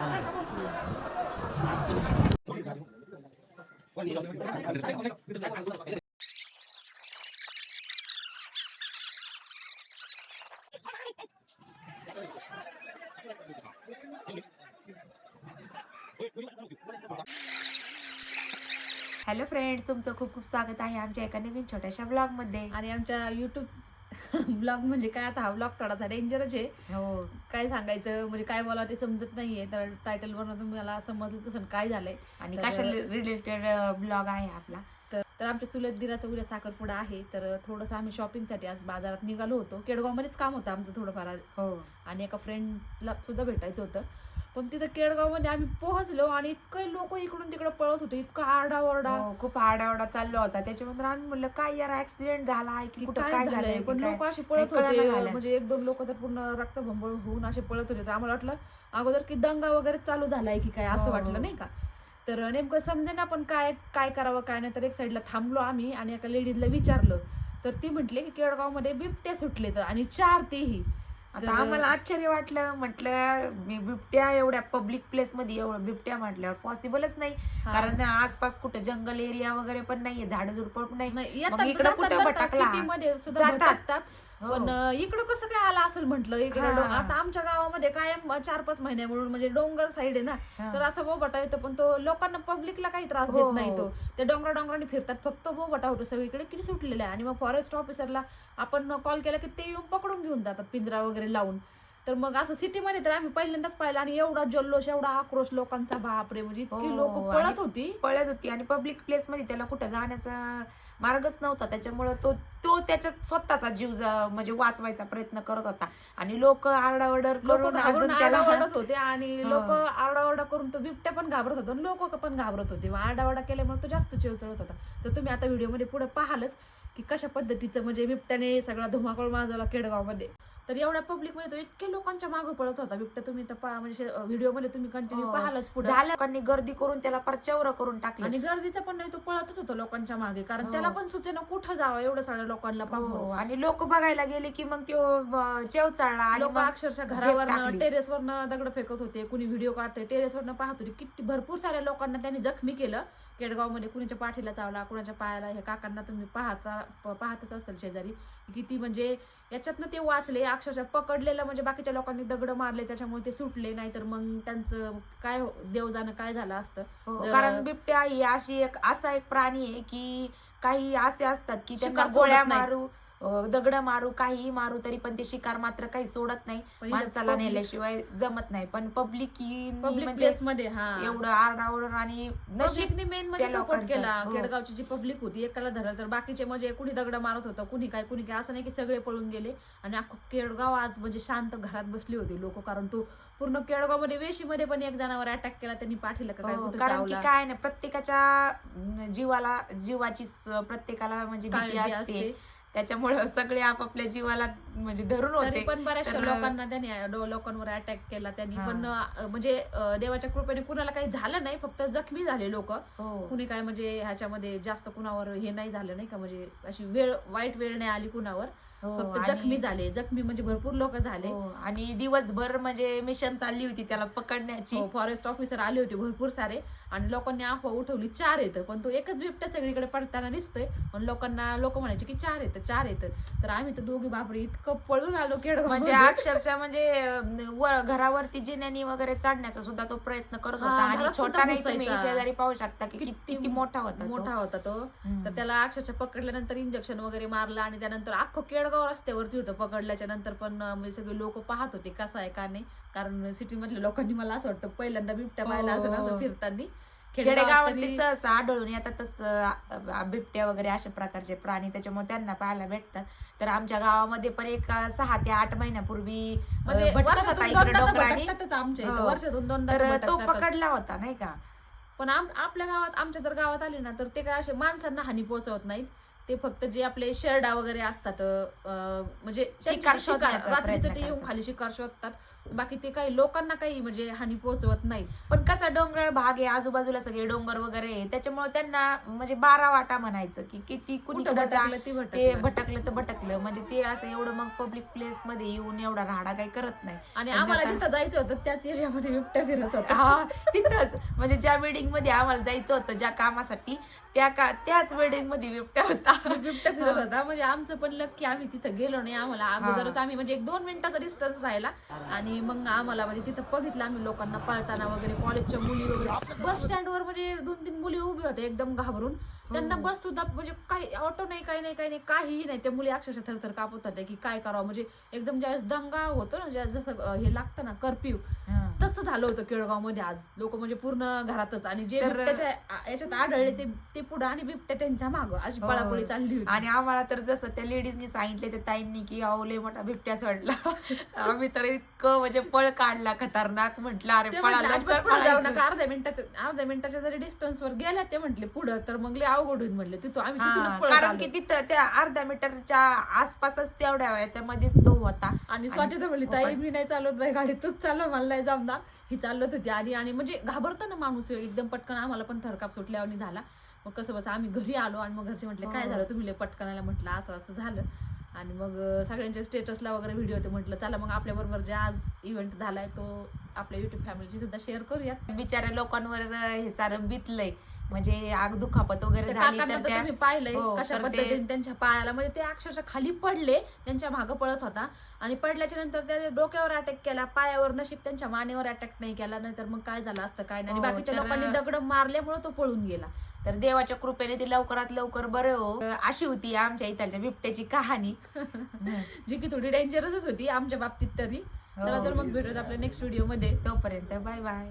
Hello friends तुमचं खूप खूप स्वागत आहे आमच्या एका नवीन छोट्याशा ब्लॉगमध्ये आणि आमच्या युट्यूब ब्लॉग म्हणजे काय आता हा ब्लॉग थोडासा डेंजरच आहे. हो. काय सांगायचं? म्हणजे काय बोलावं ते समजत नाहीये. तर टायटल वरून तुम्हाला समजलं तसं काय झालंय. आणि तर- कशा रिलेटेड ब्लॉग आहे आपला? तर तर आमच्या चुलत दिराचा उद्या साखरपुडा आहे. तर थोडंसं आम्ही शॉपिंगसाठी आज बाजारात निघालो होतो. केडगावमध्येच काम होतं आमचं थोडंफार आज. हो. आणि एका फ्रेंडला सुद्धा भेटायचं होतं. पण तिथं केडगावमध्ये आम्ही पोहोचलो आणि इतकं लोक इकडून तिकडे पळत होते इतका आरडाओरडा. हो, खूप आडावडा चालला होता. त्याच्यानंतर आम्ही म्हणलं काय यार ऍक्सिडेंट झाला आहे की कुठं काय झालंय? पण? लोक असे पळत होते. म्हणजे एक दोन लोक तर पूर्ण रक्तभंबळ होऊन असे पळत होते. आम्हाला वाटलं अगोदर की दंगा वगैरे चालू झालाय की काय असं हो. वाटलं नाही का? तर नेमकं समजे ना आपण काय काय करावं काय नाही तर एक साईडला थांबलो आम्ही आणि एका लेडीजला विचारलं. तर ती म्हटली की केळगावमध्ये बिबटे सुटले तर आणि चार तेही. आता आम्हाला आश्चर्य वाटलं म्हटलं मी बिबट्या एवढ्या पब्लिक प्लेस मध्ये एवढं बिबट्या म्हटल्यावर पॉसिबलच नाही. कारण आसपास कुठे जंगल एरिया वगैरे पण नाहीये झाड झुडपड नाही नाही, इकडं कुठं भटकला? जातात. हो. पण इकडं कसं काय आला असेल म्हटलं इकडे. आता आमच्या गावामध्ये कायम चार पाच महिने म्हणून म्हणजे डोंगर साईड आहे ना. तर असं बोबटा येतो पण तो लोकांना पब्लिकला काही त्रास हो, देत नाही हो. तो ते डोंगरा डोंगराने फिरतात फक्त बोबटा होतो सगळीकडे किती सुटलेला आहे आणि मग फॉरेस्ट ऑफिसरला आपण कॉल केला की ते येऊन पकडून घेऊन जातात पिंजरा वगैरे लावून तर मग असं सिटीमध्ये तर आम्ही पहिल्यांदाच पाहिलं आणि एवढा जल्लोष एवढा आक्रोश लोकांचा बापरे म्हणजे इतकी लोक पळत होती पळत होती आणि पब्लिक प्लेस मध्ये त्याला कुठं जाण्याचा मार्गच नव्हता. त्याच्यामुळे तो तो त्याच्या स्वतःचा जीव म्हणजे वाचवायचा प्रयत्न करत होता. आणि लोक आरडाओरड लोक करून अजून त्याला आरडाओरडत होते आणि. लोक आरडाओरडा करून तो बिबट्या पण घाबरत होतो लोक पण घाबरत होते. आरडाओरडा केल्यामुळे तो जास्त चिव चढत होता. तर तुम्ही आता व्हिडिओमध्ये पुढे पाहालच. की कशा पद्धतीचं म्हणजे बिबट्याने सगळा धुमाकूळ माजवला केडगावमध्ये. तर एवढ्या पब्लिकमध्ये तो इतके लोकांच्या मागे पळत होता बिबट्या. तुम्ही तर पहा म्हणजे व्हिडिओमध्ये तुम्ही कंटिन्यू हो. पाहालच पुढे. लोकांनी गर्दी करून त्याला परचौर करून टाकलं. आणि गर्दीचा पण नाही तो पळतच होतो लोकांच्या मागे. कारण हो. त्याला पण सुचेना कुठं जावं एवढं सगळ्या लोकांना हो पाहून. आणि लोक बघायला गेले की मग तो चेव चालला लोक अक्षरशः टाकली. टेरेसवरनं दगड फेकत होते. कुणी व्हिडिओ काढते टेरेसवरनं पाहत होते. किती भरपूर साऱ्या लोकांना त्यांनी जखमी केलं. केडगावमध्ये कुणाच्या पाठीला चावला कुणाच्या पायाला हे काकांना तुम्ही पाहता पाहतच असाल शेजारी किती म्हणजे याच्यातनं ते वाचले अक्षरशः पकडलेलं म्हणजे बाकीच्या लोकांनी दगड मारले त्याच्यामुळे ते सुटले नाहीतर मग त्यांचं काय हो- देव जाणं काय झालं असतं हो, कारण बिबट्या ही अशी एक असा एक प्राणी आहे की काही असे असतात की त्यांना गोळ्या. मारू दगड मारू काहीही मारू तरी पण ते शिकार मात्र काही सोडत नाही. माणसाला नेल्याशिवाय जमत नाही. पण पब्लिक पब्लिक म्हणजे हा. एवढं आरडाओरड आणि नशीब पब्लिकने मेन मध्ये सपोर्ट. केला. हो. केडगावची जी पब्लिक होती एकाला धरलं तर बाकीचे म्हणजे कुणी दगड मारत होतं कुणी काय कुणी काय असं नाही की सगळे पळून गेले. आणि अख्खं केडगाव आज म्हणजे शांत घरात बसली होती लोक कारण तो पूर्ण केडगावमध्ये वेशीमध्ये पण एक जणांवर अटॅक केला त्यांनी पाठीला का काय हो, कारण की. काय नाही प्रत्येकाच्या जीवाला जीवाची प्रत्येकाला म्हणजे भीती असते. त्याच्यामुळे सगळे आपापल्या जीवाला म्हणजे धरून तरी होते. पण बऱ्याचशा लोकांना त्यांनी लोकांवर अटॅक केला. त्यांनी. पण म्हणजे देवाच्या कृपेने कुणाला काही झालं नाही फक्त जखमी झाले लोक. हो. कुणी काय म्हणजे ह्याच्यामध्ये जास्त कुणावर हे नाही झालं नाही का? म्हणजे अशी वेळ वाईट वेळ नाही आली कुणावर. हो, फक्त जखमी झाले. जखमी म्हणजे भरपूर लोक झाले. हो, आणि दिवसभर म्हणजे मिशन चालली होती त्याला पकडण्याची. फॉरेस्ट ऑफिसर आले होते भरपूर सारे. आणि लोकांनी अफवा उठवली. चार येतं पण तो एकच बिबट्या सगळीकडे पडताना दिसतोय. पण लोकांना लोक म्हणायचे की चार येतं चार येतं तर आम्ही तर दोघी बापरे इतकं पळून आलो केडगाव म्हणजे अक्षरशः म्हणजे वर- घरावरती जिन्यानी वगैरे चढण्याचा सुद्धा तो प्रयत्न करत हा, होता आणि छोटा नाही तुम्ही. शेजारी पाहू शकता की किती मोठा होता. मोठा होता तो. तर त्याला अक्षरशः पकडल्यानंतर इंजेक्शन वगैरे मारलं आणि त्यानंतर अख्खं केडगाव रस्त्यावरती होतं पकडल्याच्या नंतर पण म्हणजे सगळे लोक पाहत होते कसं आहे का नाही कारण सिटी मधल्या लोकांनी मला असं वाटतं पहिल्यांदा बिबट्या पाहिला असं हो. असं फिरताना खेडेगावात तरी- सहसा आढळून येतातच अं, बिबट्या वगैरे अशा प्रकारचे प्राणी. त्याच्यामुळे त्यांना पाहायला भेटतात तर आमच्या गावामध्ये पण एक सहा ते आठ महिन्यापूर्वी म्हणजे तर हो. तो. पकडला होता नाही का? पण आपल्या गावात आमच्या जर गावात आले ना तर ते काय असे माणसांना हानी पोहोचवत नाहीत. ते फक्त जे आपले शेरडा वगैरे असतात म्हणजे शिकार रात्रीचं ते येऊन. खाली शिकार शोधतात. बाकी ते काही लोकांना काही म्हणजे हानी पोहोचवत नाही. पण कसा डोंगराळ भाग आहे आजूबाजूला सगळे डोंगर वगैरे आहे त्याच्यामुळे त्यांना म्हणजे बारा वाटा म्हणायचं की किती कुणी कुठं जा भटकलं. ते भटकलं. तर भटकलं. म्हणजे ते असं एवढं मग पब्लिक प्लेस मध्ये येऊन एवढा राडा काही करत नाही. आणि आम्हाला जिथं जायचं होतं त्याच एरियामध्ये बिबट्या फिरत होता. हा तिथंच. म्हणजे ज्या बिल्डिंगमध्ये आम्हाला जायचं होतं ज्या कामासाठी त्या का त्याच बिल्डिंगमध्ये बिबट्या होता. बिबट्या फिरत होता. म्हणजे आमचं पण लक्की आम्ही तिथं गेलो नाही. आम्हाला अगोदरच आम्ही म्हणजे एक दोन मिनिटाचा डिस्टन्स राहिला. आणि मग आम्हाला म्हणजे तिथं बघितलं आम्ही लोकांना पळताना वगैरे कॉलेजच्या मुली वगैरे. बस स्टँडवर म्हणजे दोन तीन मुली उभी होत्या एकदम घाबरून. त्यांना बस सुद्धा म्हणजे काही ऑटो नाही काही नाही काही नाही काहीही नाही. त्या मुली अक्षरशः थरथर कापत होत्या की काय करावं. म्हणजे एकदम ज्यावेळेस दंगा होतो ना ज्या जसं हे लागतं ना कर्फ्यू तसं झालं होतं केळगावमध्ये आज. लोक म्हणजे पूर्ण घरातच. आणि जे तर- बिबट्याच्या आ- याच्यात आढळले ते ते पुढे आणि बिबट्या त्यांच्या मागं. अशी हो. पळापळी चालली होती. आणि आम्हाला तर जसं त्या लेडीजनी सांगितले त्या ताईंनी की अहो लय मोठा बिबट्या सोडला आम्ही तर इतकं म्हणजे पळ काढला खतरनाक म्हटलं. अरे ते पळा म्हटले, लवकर अजिबात पुढे जाऊ पळायचं. नका. अर्ध्या मिनिटाच्या अर्ध्या मिनिटाच्या जरी डिस्टन्स वर गेल्या ते म्हटले पुढं. तर मग लय अवघड होईल म्हणले. तिथून आम्ही हा, पळत कारण आलो. की तिथं त्या अर्ध्या मीटरच्या आसपासच तेवढ्या त्यामध्येच तो होता. आणि स्वाती तर म्हणली हो ताई पण- मी नाही चालवत बाई गाडी तूच चालव मला नाही जमणार. ही चालवत होती आणि आणि म्हणजे घाबरतो ना माणूस एकदम पटकन आम्हाला पण थरकाप सुटल्यावर झाला मग कसं बस आम्ही घरी आलो आणि मग घरचे म्हटले काय झालं? तुम्ही पटकनाला म्हटलं असं असं झालं. आणि मग सगळ्यांच्या स्टेटसला वगैरे व्हिडिओ होते म्हटलं चला मग आपल्या बरोबर जे आज इव्हेंट झालाय तो आपल्या युट्यूब फॅमिलीची सुद्धा शेअर करूयात बिचाऱ्या लोकांवर हे सारं बितलंय. म्हणजे आग दुखापत वगैरे झाली तर त्या पाहिलंय हो, कशा पद्धतीने त्यांच्या पायाला म्हणजे ते अक्षरशः खाली पडले त्यांच्या मागं पळत होता. आणि पडल्याच्या नंतर त्याने डोक्यावर अटॅक केला पायावर नशीब त्यांच्या मानेवर अटॅक नाही केला नाहीतर मग काय झालं असतं काय नाही. हो, बाकीच्या लोकांनी दगड मारल्यामुळे तो पळून गेला. तर देवाच्या कृपेने ती लवकरात लवकर बरे हो. अशी होती आमच्या इथल्या बिबट्याची कहाणी. जी की थोडी डेंजरसच होती आमच्या बाबतीत तरी. चला तर मग भेटूयात आपल्या नेक्स्ट व्हिडिओमध्ये. तोपर्यंत बाय बाय.